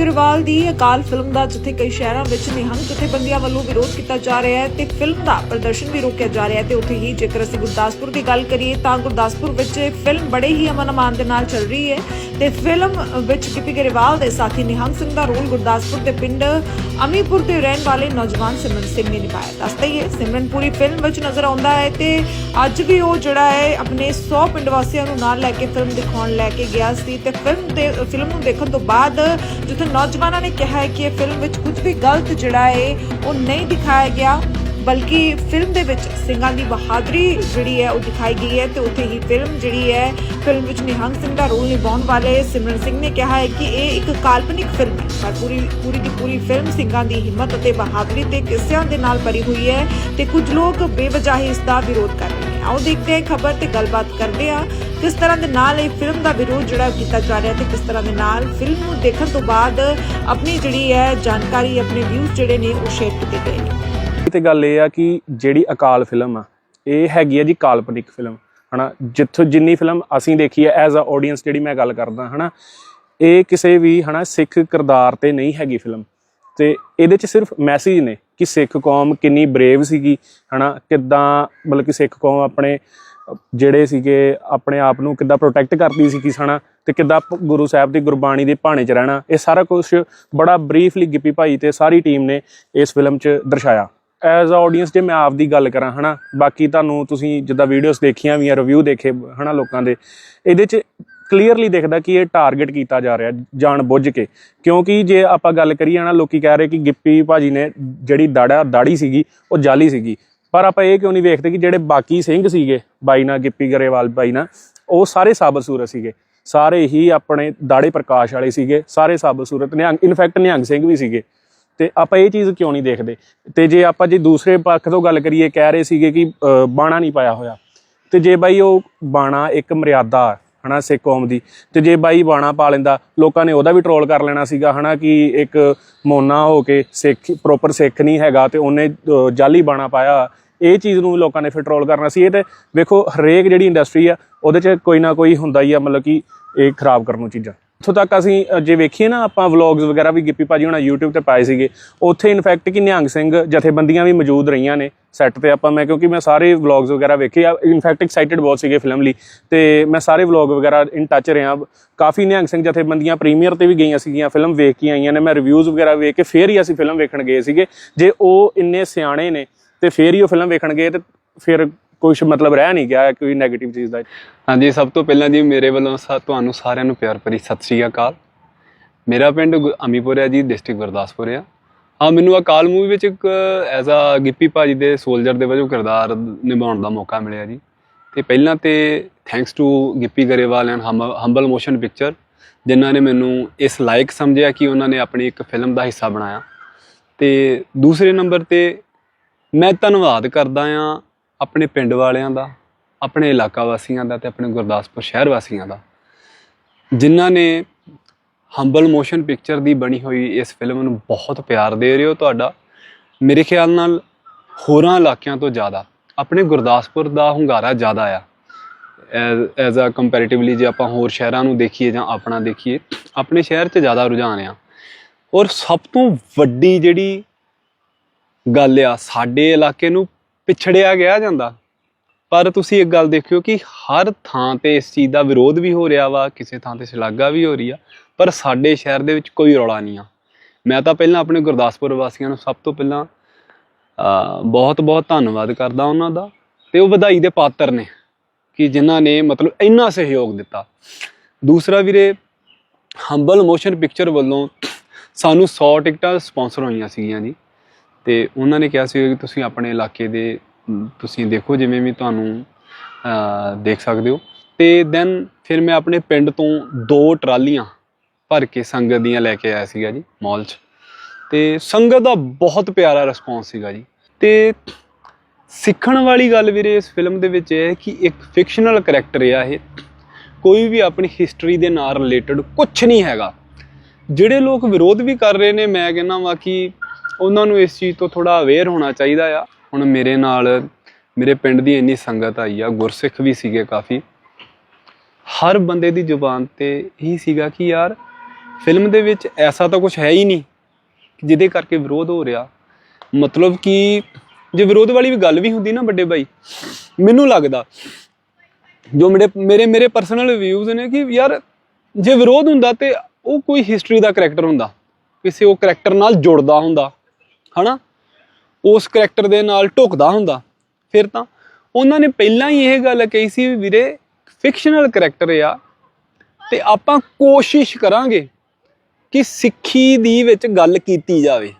ਗਰੇਵਾਲ ਦੀ ਅਕਾਲ film ਦਾ ਜਿੱਥੇ ਕਈ ਸ਼ਹਿਰਾਂ ਵਿੱਚ ਨਿਹੰਗ ਜਥੇਬੰਦੀਆਂ ਵੱਲੋਂ ਵਿਰੋਧ ਕੀਤਾ ਜਾ ਰਿਹਾ ਹੈ ਤੇ ਫਿਲਮ ਦਾ ਪ੍ਰਦਰਸ਼ਨ ਵੀ ਰੋਕਿਆ ਜਾ ਰਿਹਾ ਹੈ ਤੇ ਉੱਥੇ ਹੀ ਜੇਕਰ ਅਸੀਂ ਗੁਰਦਾਸਪੁਰ ਦੀ ਗੱਲ ਕਰੀਏ ਤਾਂ ਗੁਰਦਾਸਪੁਰ ਵਿੱਚ ਫਿਲਮ ਬੜੇ ਹੀ ਅਮਨ ਅਮਾਨ ਦੇ ਨਾਲ ਚੱਲ ਰਹੀ ਹੈ ਤੇ ਫਿਲਮ ਵਿੱਚ ਗਿੱਪੀ ਗਰੇਵਾਲ ਦੇ ਸਾਥੀ ਨਿਹੰਗ ਸਿੰਘ ਦਾ ਰੋਲ ਗੁਰਦਾਸਪੁਰ ਦੇ ਪਿੰਡ ਅਮੀਪੁਰ ਦੇ ਰਹਿਣ ਵਾਲੇ ਨੌਜਵਾਨ ਸਿਮਰਨ ਸਿੰਘ ਨੇ ਨਿਭਾਇਆ। ਦੱਸਦਾ ਹੀ ਹੈ ਸਿਮਰਨ ਪੂਰੀ ਫਿਲਮ ਵਿੱਚ ਨਜ਼ਰ ਆਉਂਦਾ ਹੈ ਤੇ ਅੱਜ ਵੀ ਉਹ ਜਿਹੜਾ ਹੈ ਆਪਣੇ 100 ਪਿੰਡ ਵਾਸੀਆਂ ਨੂੰ ਨਾਲ ਲੈ ਕੇ ਫਿਲਮ ਦਿਖਾਉਣ ਲੈ ਕੇ ਗਿਆ ਸੀ ਤੇ ਫਿਲਮ ਦੇ ਫਿਲਮ ਨੂੰ ਦੇਖਣ ਤੋਂ ਬਾਅਦ ਜਿੱਥੇ ਨੌਜਵਾਨਾਂ ਨੇ ਕਿਹਾ ਹੈ ਕਿ ਇਹ ਫਿਲਮ ਵਿੱਚ ਕੁਝ ਵੀ ਗਲਤ ਜਿਹੜਾ ਹੈ, ਉਹ ਨਹੀਂ ਦਿਖਾਇਆ ਗਿਆ, ਬਲਕਿ ਫਿਲਮ ਦੇ ਵਿੱਚ ਸਿੰਘਾਂ ਦੀ ਬਹਾਦਰੀ ਜਿਹੜੀ ਹੈ, ਉਹ ਦਿਖਾਈ ਗਈ ਹੈ ਤੇ ਉੱਥੇ ਹੀ ਫਿਲਮ ਜਿਹੜੀ ਹੈ ਫਿਲਮ ਵਿੱਚ ਨਿਹੰਗ ਸਿੰਘ ਦਾ ਰੋਲ ਨਿਭਾਉਣ ਵਾਲੇ ਸਿਮਰਨ ਸਿੰਘ ਨੇ ਕਿਹਾ ਹੈ ਕਿ ਇਹ ਇੱਕ ਕਾਲਪਨਿਕ ਫਿਲਮ ਹੈ, ਪਰ ਪੂਰੀ ਪੂਰੀ ਦੀ ਪੂਰੀ ਫਿਲਮ ਸਿੰਘਾਂ ਦੀ ਹਿੰਮਤ ਅਤੇ ਬਹਾਦਰੀ 'ਤੇ ਕਿੱਸਿਆਂ ਦੇ ਨਾਲ ਭਰੀ ਹੋਈ ਹੈ ਤੇ ਕੁਝ ਲੋਕ ਬੇਵਜ੍ਹਾ ਇਸ ਦਾ ਵਿਰੋਧ ਕਰ ਆਓ ਦੇਖਦੇ ਹਾਂ ਖਬਰ ਤੇ ਗੱਲਬਾਤ ਕਰਦੇ ਹਾਂ ਕਿਸ ਤਰ੍ਹਾਂ ਦੇ ਨਾਲ ਇਹ ਫਿਲਮ ਦਾ ਵਿਰੋਧ ਜਿਹੜਾ ਕੀਤਾ ਜਾ ਰਿਹਾ ਤੇ ਕਿਸ ਤਰ੍ਹਾਂ ਦੇ ਨਾਲ ਫਿਲਮ ਨੂੰ ਦੇਖਣ ਤੋਂ ਬਾਅਦ ਆਪਣੀ ਜਿਹੜੀ ਹੈ ਜਾਣਕਾਰੀ, ਆਪਣੇ ਵਿਊਜ਼ ਜਿਹੜੇ ਨੇ ਉਹ ਸ਼ੇਅਰ ਕੀਤੇ ਗਏ ਨੇ। ਤੇ ਗੱਲ ਇਹ ਆ ਕਿ ਜਿਹੜੀ ਅਕਾਲ ਫਿਲਮ ਆ, ਇਹ ਹੈਗੀ ਆ ਜੀ ਕਾਲਪਨਿਕ ਫਿਲਮ ਹਨਾ? ਜਿੱਥੋਂ ਜਿੰਨੀ ਫਿਲਮ ਅਸੀਂ ਦੇਖੀ ਹੈ ਐਜ਼ ਅ ਆਡੀਅנס ਜਿਹੜੀ ਮੈਂ ਗੱਲ ਕਰਦਾ, ਹਨਾ? ਇਹ ਕਿਸੇ ਵੀ, ਹਨਾ, ਸਿੱਖ ਕਿਰਦਾਰ ਤੇ ਨਹੀਂ ਹੈਗੀ ਫਿਲਮ ਤੇ ਇਹਦੇ ਚ ਸਿਰਫ ਮੈਸੇਜ ਨੇ ਕਿ ਸਿੱਖ ਕੌਮ ਕਿੰਨੀ ਬਰੇਵ ਸੀਗੀ, ਹਨਾ? ਕਿੱਦਾਂ ਮਤਲਬ ਕਿ ਸਿੱਖ ਕੌਮ ਆਪਣੇ, ਜਿਹੜੇ ਸੀਗੇ, ਆਪਣੇ ਆਪ ਨੂੰ ਕਿੱਦਾਂ ਪ੍ਰੋਟੈਕਟ ਕਰਦੀ ਸੀ ਕਿ ਹਨਾ? ਤੇ ਕਿੱਦਾਂ ਗੁਰੂ ਸਾਹਿਬ ਦੀ ਗੁਰਬਾਣੀ ਦੇ ਭਾਣੇ 'ਚ ਰਹਿਣਾ? ਇਹ ਸਾਰਾ ਕੁਝ ਬੜਾ ਬਰੀਫਲੀ ਗਿੱਪੀ ਭਾਈ ਤੇ ਸਾਰੀ ਟੀਮ ਨੇ ਇਸ ਫਿਲਮ 'ਚ ਦਰਸਾਇਆ। ਐਜ਼ ਅ ਆਡੀਅנס ਜੇ ਮੈਂ ਆਪ ਦੀ ਗੱਲ ਕਰਾਂ, ਹਨਾ? ਬਾਕੀ ਤੁਹਾਨੂੰ ਤੁਸੀਂ ਜਿੱਦਾਂ ਵੀਡੀਓਜ਼ ਦੇਖੀਆਂ ਵੀ ਆ ਰਿਵਿਊ ਦੇਖੇ, ਹਨਾ, ਲੋਕਾਂ ਦੇ, ਇਹਦੇ 'ਚ ਕਲੀਅਰਲੀ ਦਿਖਦਾ ਕਿ ਇਹ ਟਾਰਗੇਟ ਕੀਤਾ ਜਾ ਰਿਹਾ ਜਾਣ ਬੁੱਝ ਕੇ। ਕਿਉਂਕਿ ਜੇ ਆਪਾਂ ਗੱਲ ਕਰੀਏ ਨਾ, ਲੋਕੀ ਕਹਿ ਰਹੇ ਕਿ ਗਿੱਪੀ ਭਾਜੀ ਨੇ ਜਿਹੜੀ ਦਾੜਾ, ਦਾੜੀ ਸੀਗੀ, ਉਹ ਜਾਲੀ ਸੀਗੀ। ਪਰ ਆਪਾਂ ਇਹ ਕਿਉਂ ਨਹੀਂ ਵੇਖਦੇ ਕਿ ਜਿਹੜੇ ਬਾਕੀ ਸਿੰਘ ਸੀਗੇ, ਬਾਈ ਨਾਲ ਗਿੱਪੀ ਗਰੇਵਾਲ, ਬਾਈ ਨਾਲ, ਉਹ ਸਾਰੇ ਸਾਬਤ ਸੂਰਤ ਸੀਗੇ। ਸਾਰੇ ਹੀ ਆਪਣੇ ਦਾੜੇ ਪ੍ਰਕਾਸ਼ ਵਾਲੇ ਸੀਗੇ, ਸਾਰੇ ਸਾਬਤ ਸੂਰਤ ਨਿਹੰਗ ਇਨਫੈਕਟ ਨਿਹੰਗ ਸਿੰਘ ਵੀ ਸੀਗੇ। ਤੇ ਆਪਾਂ ਇਹ ਚੀਜ਼ ਕਿਉਂ ਨਹੀਂ ਦੇਖਦੇ? ਤੇ ਜੇ ਆਪਾਂ ਜੇ ਦੂਸਰੇ ਪੱਖ ਤੋਂ ਗੱਲ ਕਰੀਏ, ਕਹਿ ਰਹੇ ਸੀਗੇ ਕਿ ਬਾਣਾ ਨਹੀਂ ਪਾਇਆ ਹੋਇਆ। ਤੇ ਜੇ ਬਾਈ ਉਹ ਬਾਣਾ ਇੱਕ ਮਰਿਆਦਾ ਹਨਾ ਸਿੱਖ ਕੌਮ ਦੀ। ਤੇ ਜੇ ਬਾਈ ਬਾਣਾ ਪਾ ਲੈਂਦਾ ਲੋਕਾਂ ਨੇ ਉਹਦਾ ਵੀ ਟਰੋਲ ਕਰ ਲੈਣਾ ਸੀਗਾ ਹਨਾ ਕਿ ਇੱਕ ਮੋਨਾ ਹੋ ਕੇ ਸਿੱਖ ਪ੍ਰੋਪਰ ਸਿੱਖ ਨਹੀਂ ਹੈਗਾ ਤੇ ਉਹਨੇ ਅ, ਜਾਲੀ ਬਾਣਾ ਪਾਇਆ। ਇਹ ਚੀਜ਼ ਨੂੰ ਵੀ ਲੋਕਾਂ ਨੇ ਫਿਰ ਟਰੋਲ ਕਰਨਾ ਸੀ। ਇਹ ਤੇ ਵੇਖੋ ਹਰੇਕ ਜਿਹੜੀ ਇੰਡਸਟਰੀ ਆ ਉਹਦੇ 'ਚ ਕੋਈ ਨਾ ਕੋਈ ਹੁੰਦਾ ਹੀ ਆ ਮਤਲਬ ਕਿ ਇਹ ਖਰਾਬ ਕਰਨ ਨੂੰ ਚੀਜ਼ਾਂ। ਇੱਥੋਂ ਤੱਕ ਅਸੀਂ ਜੇ ਵੇਖੀਏ ਨਾ ਆਪਾਂ ਵਲੌਗਸ ਵਗੈਰਾ ਵੀ ਗਿੱਪੀ ਭਾਜੀ ਹੁਣਾਂ YouTube ਤੇ ਪਾਏ ਸੀਗੇ, ਉੱਥੇ ਇਨਫੈਕਟ ਕਿ ਨਿਹੰਗ ਸਿੰਘ ਜਥੇਬੰਦੀਆਂ ਵੀ ਮੌਜੂਦ ਰਹੀਆਂ ਨੇ ਸੈੱਟ ਤੇ ਆਪਾਂ, ਮੈਂ ਕਿਉਂਕਿ ਮੈਂ ਸਾਰੇ ਵਲੌਗਸ ਵਗੈਰਾ ਵੇਖੇ, ਆ ਇਨਫੈਕਟ ਐਕਸਾਈਟਡ ਬਹੁਤ ਸੀਗੇ ਫਿਲਮ ਲਈ, ਤੇ ਮੈਂ ਸਾਰੇ ਵਲੌਗ ਵਗੈਰਾ ਇਨ ਟੱਚ ਰਿਹਾ, ਕਾਫੀ ਨਿਹੰਗ ਸਿੰਘ ਜਥੇਬੰਦੀਆਂ ਪ੍ਰੀਮੀਅਰ ਤੇ ਵੀ ਗਈਆਂ ਸੀਗੀਆਂ ਫਿਲਮ ਵੇਖ ਕੇ ਆਈਆਂ ਨੇ, ਮੈਂ ਰਿਵਿਊਜ਼ ਵਗੈਰਾ ਵੇਖ ਕੇ ਫੇਰ ਹੀ ਅਸੀਂ ਫਿਲਮ ਵੇਖਣ ਗਏ ਸੀਗੇ, ਜੇ ਉਹ ਇੰਨੇ ਸਿਆਣੇ ਨੇ, ਤੇ ਫੇਰ ਹੀ ਉਹ ਫਿਲਮ ਵੇਖਣ ਗਏ, ਤੇ ਫਿਰ ਕੁਝ ਮਤਲਬ ਰਹਿ ਨਹੀਂ ਗਿਆ, ਕੋਈ 네ਗੇਟਿਵ ਚੀਜ਼ ਦਾ। ਹਾਂਜੀ, ਸਭ ਤੋਂ ਪਹਿਲਾਂ ਜੀ ਮੇਰੇ ਵੱਲੋਂ ਸਾ- ਤੁਹਾਨੂੰ ਸਾਰਿਆਂ ਨੂੰ ਪਿਆਰ ਭਰੀ ਸਤਿ ਸ਼੍ਰੀ ਅਕਾਲ। ਮੇਰਾ ਪਿੰਡ ਗੁ- ਅਮੀਪੁਰ ਹੈ ਜੀ ਡਿਸਟ੍ਰਿਕਟ ਗੁਰਦਾਸਪੁਰ ਆ। ਹਾਂ, ਮੈਨੂੰ ਅਕਾਲ ਮੂਵੀ ਵਿੱਚ ਇੱਕ ਐਜ਼ ਅ ਗਿੱਪੀ ਭਾਜੀ ਦੇ ਸੋਲਜਰ ਦੇ ਵਜੋਂ ਕਿਰਦਾਰ ਨਿਭਾਉਣ ਦਾ ਮੌਕਾ ਮਿਲਿਆ ਜੀ। ਤੇ ਪਹਿਲਾਂ ਤੇ thanks to Gippy Grewal and humble motion picture ਜਿਨ੍ਹਾਂ ਨੇ ਮੈਨੂੰ ਇਸ ਲਾਇਕ ਸਮਝਿਆ ਕਿ ਉਹਨਾਂ ਨੇ ਆਪਣੀ ਇੱਕ ਫਿਲਮ ਦਾ ਹਿੱਸਾ ਬਣਾਇਆ। ਤੇ ਦੂਸਰੇ ਨੰਬਰ ਤੇ ਮੈਂ ਧੰਨਵਾਦ ਕਰਦਾ ਆ ਆਪਣੇ ਪਿੰਡ ਵਾਲਿਆਂ ਦਾ, ਆਪਣੇ ਇਲਾਕਾ ਵਾਸੀਆਂ ਦਾ ਤੇ ਆਪਣੇ ਗੁਰਦਾਸਪੁਰ ਸ਼ਹਿਰ ਵਾਸੀਆਂ ਦਾ। ਜਿਨ੍ਹਾਂ ਨੇ ਹੰਬਲ ਮੋਸ਼ਨ ਪਿਕਚਰ ਦੀ ਬਣੀ ਹੋਈ ਇਸ ਫਿਲਮ ਨੂੰ ਬਹੁਤ ਪਿਆਰ ਦੇ ਰਹੇ ਹੋ ਤੁਹਾਡਾ। ਮੇਰੇ ਖਿਆਲ ਨਾਲ ਹੋਰਾਂ ਇਲਾਕਿਆਂ ਤੋਂ ਜ਼ਿਆਦਾ, ਆਪਣੇ ਗੁਰਦਾਸਪੁਰ ਦਾ ਹੁੰਗਾਰਾ ਜ਼ਿਆਦਾ ਆ। ਐਜ਼ ਅ ਕੰਪੈਰੀਟਿਵਲੀ ਜੇ ਆਪਾਂ ਹੋਰ ਸ਼ਹਿਰਾਂ ਨੂੰ ਦੇਖੀਏ ਜਾਂ ਆਪਣਾ ਦੇਖੀਏ, ਆਪਣੇ ਸ਼ਹਿਰ 'ਚ ਜ਼ਿਆਦਾ ਰੁਝਾਨ ਆ। ਔਰ ਸਭ ਤੋਂ ਵੱਡੀ ਜਿਹੜੀ ਗੱਲ ਆ, ਸਾਡੇ ਇਲਾਕੇ ਨੂੰ ਪਿਛੜਿਆ ਗਿਆ ਜਾਂਦਾ। ਪਰ ਤੁਸੀਂ ਇੱਕ ਗੱਲ ਦੇਖਿਓ ਕਿ ਹਰ ਥਾਂ ਤੇ ਇਸ ਚੀਜ਼ ਦਾ ਵਿਰੋਧ ਵੀ ਹੋ ਰਿਹਾ ਵਾ, ਕਿਸੇ ਥਾਂ ਤੇ ਸ਼ਲਾਘਾ ਵੀ ਹੋ ਰਹੀ ਆ, ਪਰ ਸਾਡੇ ਸ਼ਹਿਰ ਦੇ ਵਿੱਚ ਕੋਈ ਰੌਲਾ ਨਹੀਂ ਆ। ਮੈਂ ਤਾਂ ਪਹਿਲਾਂ ਆਪਣੇ ਗੁਰਦਾਸਪੁਰ ਵਾਸੀਆਂ ਨੂੰ ਸਭ ਤੋਂ ਪਹਿਲਾਂ ਬਹੁਤ ਬਹੁਤ ਧੰਨਵਾਦ ਕਰਦਾ ਉਹਨਾਂ ਦਾ, ਤੇ ਉਹ ਵਧਾਈ ਦੇ ਪਾਤਰ ਨੇ, ਕਿ ਜਿਨ੍ਹਾਂ ਨੇ ਮਤਲਬ ਇੰਨਾ ਸਹਿਯੋਗ ਦਿੱਤਾ। ਦੂਸਰਾ ਵੀਰੇ ਹੰਬਲ ਮੋਸ਼ਨ ਪਿਕਚਰ ਵੱਲੋਂ ਸਾਨੂੰ 100 ਟਿਕਟਾਂ ਸਪਾਂਸਰ ਹੋਈਆਂ ਸੀਗੀਆਂ ਜੀ। ਤੇ ਉਹਨਾਂ ਨੇ ਕਿਹਾ ਸੀ ਕਿ ਤੁਸੀਂ ਆਪਣੇ ਇਲਾਕੇ ਦੇ ਤੁਸੀਂ ਦੇਖੋ ਜਿਵੇਂ ਵੀ ਤੁਹਾਨੂੰ ਦੇਖ ਸਕਦੇ ਹੋ। ਤੇ ਦੈਨ ਫਿਰ ਮੈਂ ਆਪਣੇ ਪਿੰਡ ਤੋਂ ਦੋ ਟਰਾਲੀਆਂ ਭਰ ਕੇ ਸੰਗਤ ਦੀਆਂ ਲੈ ਕੇ ਆਇਆ ਸੀਗਾ ਜੀ, ਮਾਲ 'ਚ। ਤੇ ਸੰਗਤ ਦਾ ਬਹੁਤ ਪਿਆਰਾ ਰਿਸਪੌਂਸ ਸੀਗਾ ਜੀ। ਤੇ ਸਿੱਖਣ ਵਾਲੀ ਗੱਲ ਵੀਰੇ ਇਸ ਫਿਲਮ ਦੇ ਵਿੱਚ ਇਹ ਹੈ ਕਿ ਇੱਕ ਫਿਕਸ਼ਨਲ ਕੈਰੈਕਟਰ ਆ ਇਹ। ਕੋਈ ਵੀ ਆਪਣੀ ਹਿਸਟਰੀ ਦੇ ਨਾਲ ਰਿਲੇਟਡ ਕੁਝ ਨਹੀਂ ਹੈਗਾ। ਜਿਹੜੇ ਲੋਕ ਵਿਰੋਧ ਵੀ ਕਰ ਰਹੇ ਨੇ, ਮੈਂ ਕਹਿੰਦਾ ਵਾ ਕਿ ਉਹਨਾਂ ਨੂੰ ਇਸ ਚੀਜ਼ ਤੋਂ ਥੋੜਾ ਅਵੇਅਰ ਹੋਣਾ ਚਾਹੀਦਾ ਆ। ਹੁਣ ਮੇਰੇ ਨਾਲ, ਮੇਰੇ ਪਿੰਡ ਦੀ ਇੰਨੀ ਸੰਗਤ ਆਈ ਆ, ਗੁਰਸਿੱਖ ਵੀ ਸੀਗੇ ਕਾਫੀ। ਹਰ ਬੰਦੇ ਦੀ ਜ਼ੁਬਾਨ ਤੇ ਹੀ ਸੀਗਾ ਕਿ ਯਾਰ, ਫਿਲਮ ਦੇ ਵਿੱਚ ਐਸਾ ਤਾਂ ਕੁਝ ਹੈ ਹੀ ਨਹੀਂ ਜਿਹਦੇ ਕਰਕੇ ਵਿਰੋਧ ਹੋ ਰਿਹਾ। ਮਤਲਬ ਕਿ ਜੇ ਵਿਰੋਧ ਵਾਲੀ ਵੀ ਗੱਲ ਵੀ ਹੁੰਦੀ ਨਾ ਵੱਡੇ ਭਾਈ ਮੈਨੂੰ ਲੱਗਦਾ, ਜੋ ਮੇਰੇ ਮੇਰੇ ਮੇਰੇ ਪਰਸਨਲ ਵਿਊਜ਼ ਨੇ ਕਿ ਯਾਰ, ਜੇ ਵਿਰੋਧ ਹੁੰਦਾ ਤੇ ਉਹ ਕੋਈ ਹਿਸਟਰੀ ਦਾ ਕੈਰੈਕਟਰ ਹੁੰਦਾ, ਕਿਸੇ ਉਹ ਕੈਰੈਕਟਰ ਨਾਲ ਜੁੜਦਾ ਹੁੰਦਾ। ਹਨਾ? ਉਸ ਕੈਰੈਕਟਰ ਦੇ ਨਾਲ ਢੁਕਦਾ ਹੁੰਦਾ। ਫਿਰ ਤਾਂ ਉਹਨਾਂ ਨੇ ਪਹਿਲਾਂ ਹੀ ਇਹ ਗੱਲ ਕਹੀ ਸੀ ਵੀ ਵੀਰੇ ਫਿਕਸ਼ਨਲ ਕੈਰੈਕਟਰ ਆ ਤੇ ਆਪਾਂ ਕੋਸ਼ਿਸ਼ ਕਰਾਂਗੇ ਕਿ ਸਿੱਖੀ ਦੀ ਵਿੱਚ ਗੱਲ ਕੀਤੀ ਜਾਵੇ।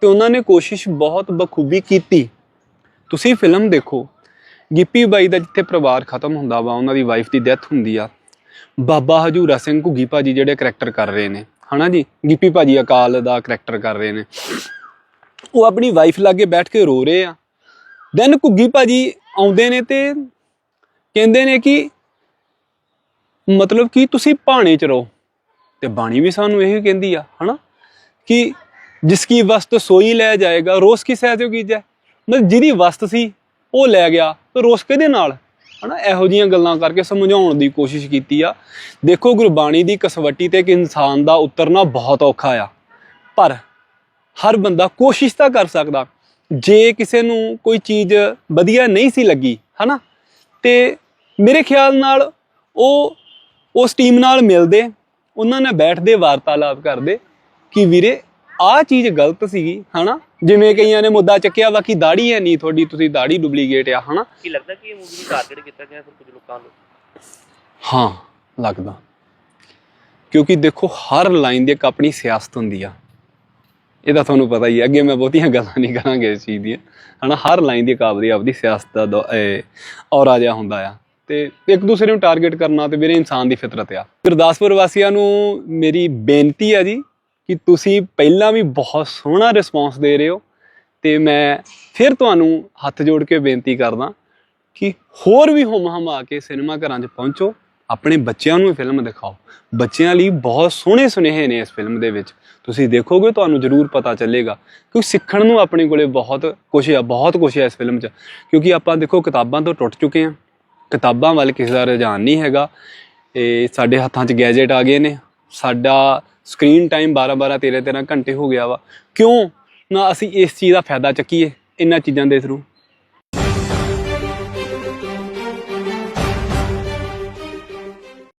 ਤੇ ਉਹਨਾਂ ਨੇ ਕੋਸ਼ਿਸ਼ ਬਹੁਤ ਬਖੂਬੀ ਕੀਤੀ। ਤੁਸੀਂ ਫਿਲਮ ਦੇਖੋ। ਗਿੱਪੀ ਬਾਈ ਦਾ ਜਿੱਥੇ ਪਰਿਵਾਰ ਖਤਮ ਹੁੰਦਾ ਵਾ, ਉਹਨਾਂ ਦੀ ਵਾਈਫ ਦੀ ਡੈਥ ਹੁੰਦੀ ਆ। ਬਾਬਾ ਹਜੂਰਾ ਸਿੰਘ ਘੁੱਗੀ ਭਾਜੀ ਜਿਹੜੇ ਕਰੈਕਟਰ ਕਰ ਰਹੇ ਨੇ। ਹਨਾ ਜੀ? ਗਿੱਪੀ ਭਾਜੀ ਅਕਾਲ ਦਾ ਕਰੈਕਟਰ ਕਰ ਰਹੇ ਨੇ। ਉਹ ਆਪਣੀ ਵਾਈਫ ਲਾਗੇ ਬੈਠ ਕੇ ਰੋ ਰਹੇ ਆ। ਦੈਨ ਘੁੱਗੀ ਭਾਜੀ ਆਉਂਦੇ ਨੇ ਤੇ ਕਹਿੰਦੇ ਨੇ ਕਿ ਮਤਲਬ ਕਿ ਤੁਸੀਂ ਭਾਣੇ ਚ ਰਹੋ। ਤੇ ਬਾਣੀ ਵੀ ਸਾਨੂੰ ਇਹੀ ਕਹਿੰਦੀ ਆ, ਹਨਾ? ਕਿ ਜਿਸ ਕੀ ਵਸਤ ਸੋਈ ਲੈ ਜਾਏਗਾ, ਰੋਸ ਕਿਸ ਐ ਜੋ ਕੀਜੈ? ਮਤਲਬ ਜਿਹਦੀ ਵਸਤ ਸੀ, ਉਹ ਲੈ ਗਿਆ, ਤੇ ਰੋਸ ਕਿਹਦੇ ਨਾਲ? ਹਨਾ, ਇਹੋ ਜੀਆਂ ਗੱਲਾਂ ਕਰਕੇ ਸਮਝਾਉਣ ਦੀ ਕੋਸ਼ਿਸ਼ ਕੀਤੀ ਆ। ਦੇਖੋ ਗੁਰਬਾਣੀ ਦੀ ਕਸਵੱਟੀ ਤੇ ਇੱਕ ਇਨਸਾਨ ਦਾ ਉਤਰਨਾ ਬਹੁਤ ਔਖਾ ਆ। ਪਰ ਹਰ ਬੰਦਾ ਕੋਸ਼ਿਸ਼ ਤਾਂ ਕਰ ਸਕਦਾ। ਜੇ ਕਿਸੇ ਨੂੰ ਕੋਈ ਚੀਜ਼ ਵਧੀਆ ਨਹੀਂ ਸੀ ਲੱਗੀ ਹਨਾ? ਤੇ ਮੇਰੇ ਖਿਆਲ ਨਾਲ ਉਹ ਉਸ ਟੀਮ ਨਾਲ ਮਿਲਦੇ ਉਹਨਾਂ ਨਾਲ ਬੈਠਦੇ ਵਾਰਤਾਲਾਪ ਕਰਦੇ ਕਿ ਵੀਰੇ ਆਹ ਚੀਜ਼ ਗਲਤ ਸੀਗੀ ਹਨਾ? ਜਿਵੇਂ ਕਈਆਂ ਨੇ ਮੁੱਦਾ ਚੱਕਿਆ ਵਾ ਕਿ ਦਾੜੀ ਹੈ ਨਹੀਂ ਤੁਹਾਡੀ ਤੁਸੀਂ ਦਾੜੀ ਡੁਪਲੀਕੇਟ ਆ ਹਨਾ? ਕੀ ਲੱਗਦਾ ਕਿ ਇਹ ਮੂਵੀ ਨੂੰ ਟਾਰਗੇਟ ਕੀਤਾ ਗਿਆ ਫਿਰ ਕੁਝ ਲੋਕਾਂ ਨੂੰ ਹਾਂ ਲੱਗਦਾ। ਕਿਉਂਕਿ ਦੇਖੋ ਹਰ ਲਾਈਨ ਦੀ ਇੱਕ ਆਪਣੀ ਸਿਆਸਤ ਹੁੰਦੀ ਆ। ਇਹ ਤਾਂ ਤੁਹਾਨੂੰ ਪਤਾ ਹੀ ਹੈ, ਅੱਗੇ ਮੈਂ ਬਹੁਤੀਆਂ ਗੱਲਾਂ ਨਹੀਂ ਕਰਾਂਗੇ ਇਸ ਚੀਜ਼ ਦੀਆਂ। ਹਨਾ, ਹਰ ਲਾਈਨ ਦੀ ਇੱਕ ਆਪਦੀ ਆਪਦੀ ਸਿਆਸਤ ਦਾ ਦੌ- ਇਹ ਔਰਾ ਜਿਹਾ ਹੁੰਦਾ ਆ। ਤੇ ਇੱਕ ਦੂਸਰੇ ਨੂੰ ਟਾਰਗੇਟ ਕਰਨਾ ਤੇ ਮੇਰੇ ਇਨਸਾਨ ਦੀ ਫਿਤਰਤ ਆ। ਗੁਰਦਾਸਪੁਰ ਵਾਸੀਆਂ ਨੂੰ ਮੇਰੀ ਬੇਨਤੀ ਆ ਜੀ ਕਿ ਤੁਸੀਂ ਪਹਿਲਾਂ ਵੀ ਬਹੁਤ ਸੋਹਣਾ ਰਿਸਪੌਂਸ ਦੇ ਰਹੇ ਹੋ ਤੇ ਮੈਂ ਫਿਰ ਤੁਹਾਨੂੰ ਹੱਥ ਜੋੜ ਕੇ ਬੇਨਤੀ ਕਰਦਾ ਕਿ ਹੋਰ ਵੀ ਹੁਮ ਆ ਕੇ ਸਿਨੇਮਾ ਘਰਾਂ 'ਚ ਪਹੁੰਚੋ। ਆਪਣੇ ਬੱਚਿਆਂ ਨੂੰ ਇਹ ਫਿਲਮ ਦਿਖਾਓ। ਬੱਚਿਆਂ ਲਈ ਬਹੁਤ ਸੋਹਣੇ ਸੁਨੇਹੇ ਨੇ ਇਸ ਫਿਲਮ ਦੇ ਵਿੱਚ। ਤੁਸੀਂ ਦੇਖੋਗੇ, ਤੁਹਾਨੂੰ ਜ਼ਰੂਰ ਪਤਾ ਚੱਲੇਗਾ ਕਿਉਂਕਿ ਸਿੱਖਣ ਨੂੰ ਆਪਣੇ ਕੋਲੇ ਬਹੁਤ ਕੁਝ ਆ, ਬਹੁਤ ਕੁਝ ਹੈ ਇਸ ਫਿਲਮ 'ਚ। ਕਿਉਂਕਿ ਆਪਾਂ ਦੇਖੋ, ਕਿਤਾਬਾਂ ਤੋਂ ਟੁੱਟ ਚੁੱਕੇ ਹਾਂ ਕਿਤਾਬਾਂ ਵੱਲ ਕਿਸੇ ਦਾ ਰੁਝਾਨ ਨਹੀਂ ਹੈਗਾ। ਇਹ ਸਾਡੇ ਹੱਥਾਂ 'ਚ ਗੈਜਟ ਆ ਗਏ ਨੇ। ਸਾਡਾ ਸਕਰੀਨ ਟਾਈਮ 12 12 13 13 ਘੰਟੇ ਹੋ ਗਿਆ ਵਾ। ਕਿਉਂ? ਨਾ ਅਸੀਂ ਇਸ ਚੀਜ਼ ਦਾ ਫਾਇਦਾ ਚੱਕੀਏ, ਇਹਨਾਂ ਚੀਜ਼ਾਂ ਦੇ ਥਰੂ